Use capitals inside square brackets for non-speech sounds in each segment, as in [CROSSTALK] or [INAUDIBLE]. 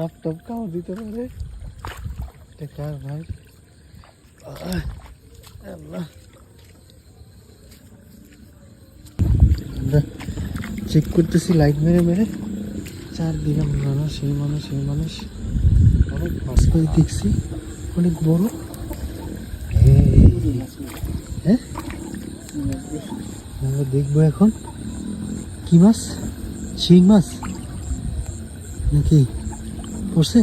সাপ টাপ কাও দিতে পারে। কার ভাই? আমরা চেক করতেছি লাইট মেরে মেরে। চারদিকে মানুষ, সেই মানুষ সেই মানুষ। অনেক মাছ করে দেখছি, অনেক বড়। হ্যাঁ? আমরা দেখব এখন। কি মাছ? শিং মাছ? নাকি? পড়ছে?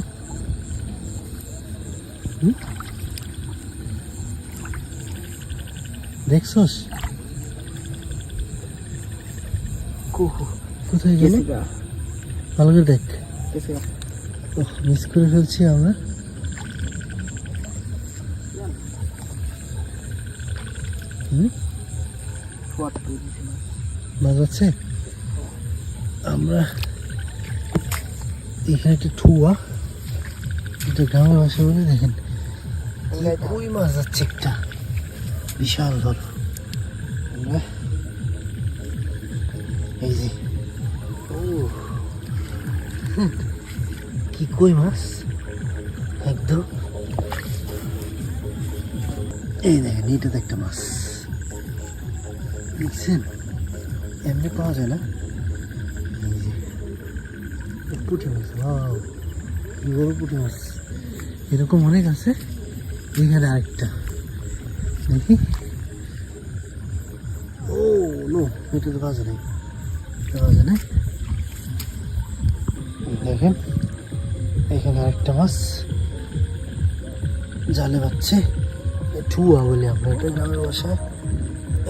দেখছস? কোথায় গেল? ভালো করে দেখ। মিস করে ফেলছি আমরা। বাজাচ্ছে? আমরা এখানে একটা ঠুয়া এটা গ্রামের ভাষা বলে দেখেন। কই মাছ যাচ্ছে একটা। বিশাল বড় আমরা এই যে। ও কি কই মাছ? একদম। এই দেখেন এইটাতে একটা মাছ। দেখছেন? এমনি পাওয়া যায় না। পুঁটি মাছ, ওয়াও, কি বড় মাছ। এরকম অনেক আছে, এখানে আরেকটা। দেখি। ও, নো এটা তো বাজে নাই। বাজে নাই। দেখেন, এখানে আরেকটা মাছ। জালে বাচ্ছে ঠুয়া বলি আমরা এটা গ্রামের বাসায়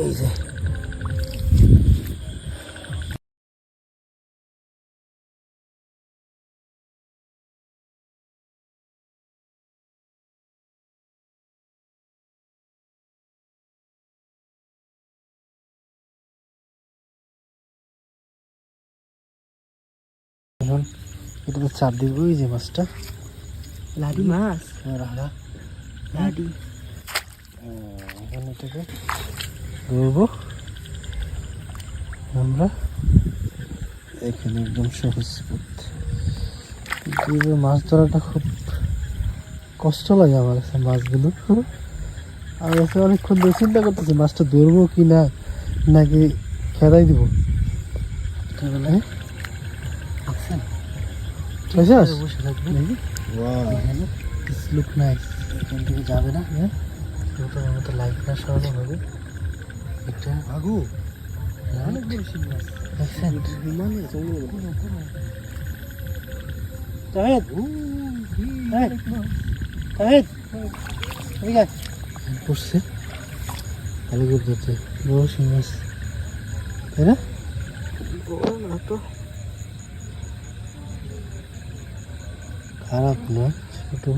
এই যে এখন এটাতে চাপ দিব ওই যে মাছটা। লাডি মাছ? হ্যাঁ, লাডি। এখন এটাকে ধরবো। আমরা এখানে একদম সহজ পথ। মাছ ধরাটা খুব কষ্ট লাগে আমার কাছে মাছগুলো। আর কাছে অনেকক্ষণ ধরে চিন্তা করতেছি মাছটা ধরবো কি না নাকি খেদাই দিব? হ্যাঁ? বুঝছস? বসে থাকবে। লুক নাইস এখান থেকে যাবে না? হ্যাঁ? নতুন মতো লাইট না সরানো হবে। এটা আগু। অনেক বড় মাছ দেখছেন? বিমানে চলে তাহেদ তাহেদ তাহেদ এদিকে আয়। পড়ছে ভালো করে বড় শিং তাই না? না তো। খারাপ না, ছোট।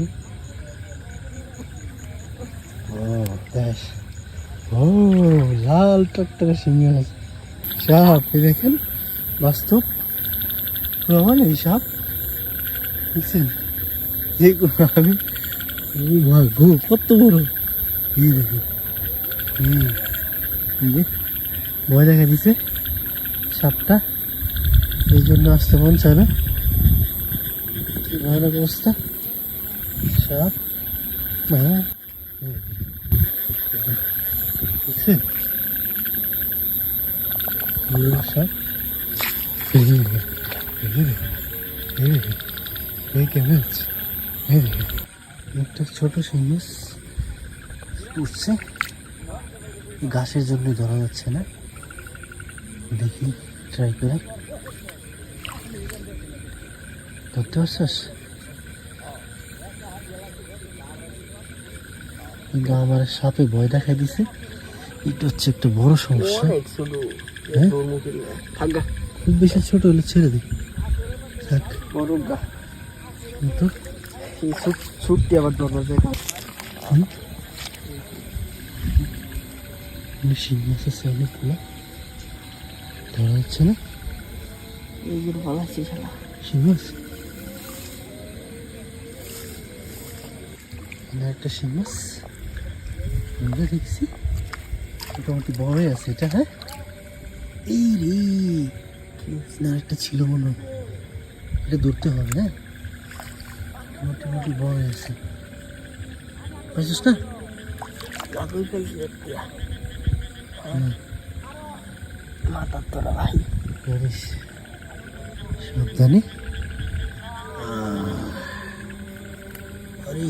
ও, বেশ। ও, লাল টকটকে শিঙি মাছ সাপ দেখেন, বাস্তব প্রমাণ এই সাপ। দেখছেন? যেগুলো আমি গো কত বড়। এই দেখুন। যে, ভয় দেখা দিছে সাপটা। এই জন্য আসতে মন চায় না। অবস্থা সাপ হ্যাঁ বুঝছেন এই কেমন আছে এই একটা ছোট সিঙ্গিস উঠছে ঘাসের জন্য ধরা যাচ্ছে না দেখি ট্রাই করে ধরতে পারছিস কিন্তু আমার সাপে ভয় দেখা দিছে। এটা হচ্ছে একটা বড় সমস্যা। হ্যাঁ? খুব বেশি ছোট হলে ছেড়ে দিই থাক। বড় গা। কিন্তু? আবার দরজা যায় শিং মাছের সামনে খোলা। ধরা যাচ্ছে না? এইগুলো ভালো আছে শালা। শিং মাছ একটা শিং মাছ আমরা দেখছি মোটামুটি বড়ই আছে এটা হ্যাঁ? এই রে না একটা ছিল মনে হয়। এটা ধরতে হবে হ্যাঁ? মোটামুটি বড় হয়েছে পাইছিস না। মাথার তোরা ভাই। সাবধানে। ওরে,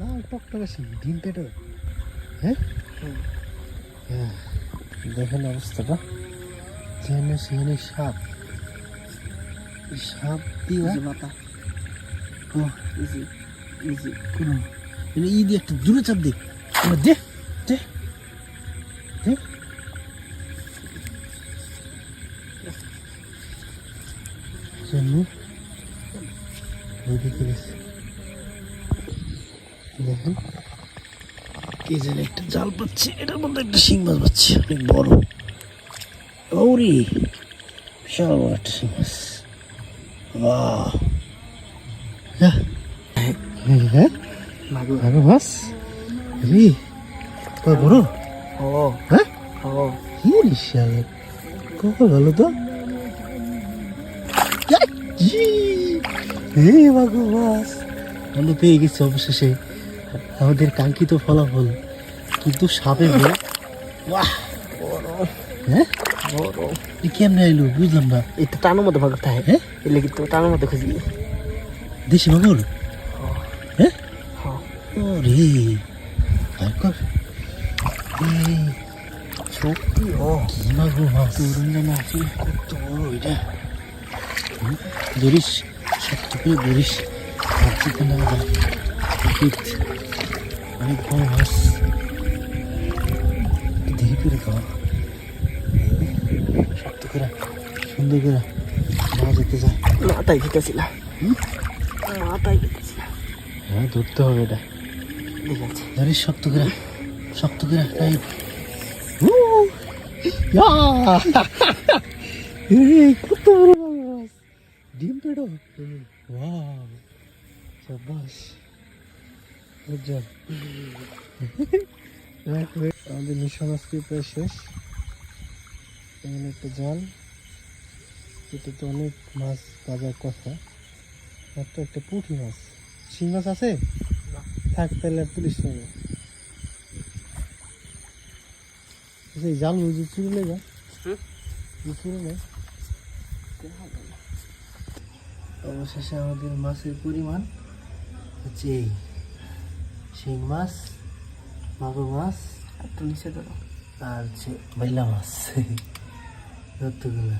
লাল টকটকে সে ডিম পেটো হ্যাঁ হ্যাঁ, দেখেন অবস্থাটা। যেখানে সেখানে সাপ। সাপ দিয়ে মাথা। মানে ই দিয়ে একটা দূরে চাপ দে দে দে। দে গেছে দেখেন কে যেন একটা জাল পাচ্ছে এটার মধ্যে একটা শিং মাছ পাচ্ছে অনেক বড়। ওরে বিশাল বড় একটা শিং মাছ। হ্যাঁ। হ্যাঁ মাগুর। মাছ? রে কয় বড়? ও। হ্যাঁ? ও। কি বিশাল। কখন হলো তো? হে আমরা পেয়ে গেছি অবশেষে। আমাদের কাঙ্ক্ষিত ফলাফল। কিন্তু সাপে হয়ে বাহ হ্যাঁ? এ কেমনে এলো বুঝলাম না। এই তো টানোর মধ্যে ভাগ থাকে হ্যাঁ? এলে কিন্তু টানোর মধ্যে খুঁজি। দেশি মাগুর হ্যাঁ? হ্যাঁ ও রে তারপর এই সত্যি? ও। কি মাগুর মাছ। তরুণ যেন কত বড় এটা ধরিস। ধরিস আর অনেক বড় মাছ ধীরে করে খাওয়া শক্ত করে সুন্দর করে মাছ যেতে যায় মাথায় দিতেছিলাম হুম? মাথায় দিতেছিলাম হ্যাঁ ধরতে হবে এটা। ঠিক আছে। ধরিস শক্ত করে শক্ত করে তাই [LAUGHS] কত বড় পেড়ো ওয়াও সাবাস আমাদের মিশন আজকে প্রায় শেষ। এখানে একটা জাল। এটা তো অনেক মাছ বাজার কথা। একটা একটা পুঁটি মাছ। শিং মাছ আছে? থাক তাহলে আর তুলিস না। জাল বুঝি চুরলে যা হুম? চুরলে অবশেষে আমাদের মাছের পরিমাণ হচ্ছে এই শিং মাছ মাগুর মাছ আর নিচে ধরো আর হচ্ছে বাইলা মাছ। [LAUGHS] যতগুলো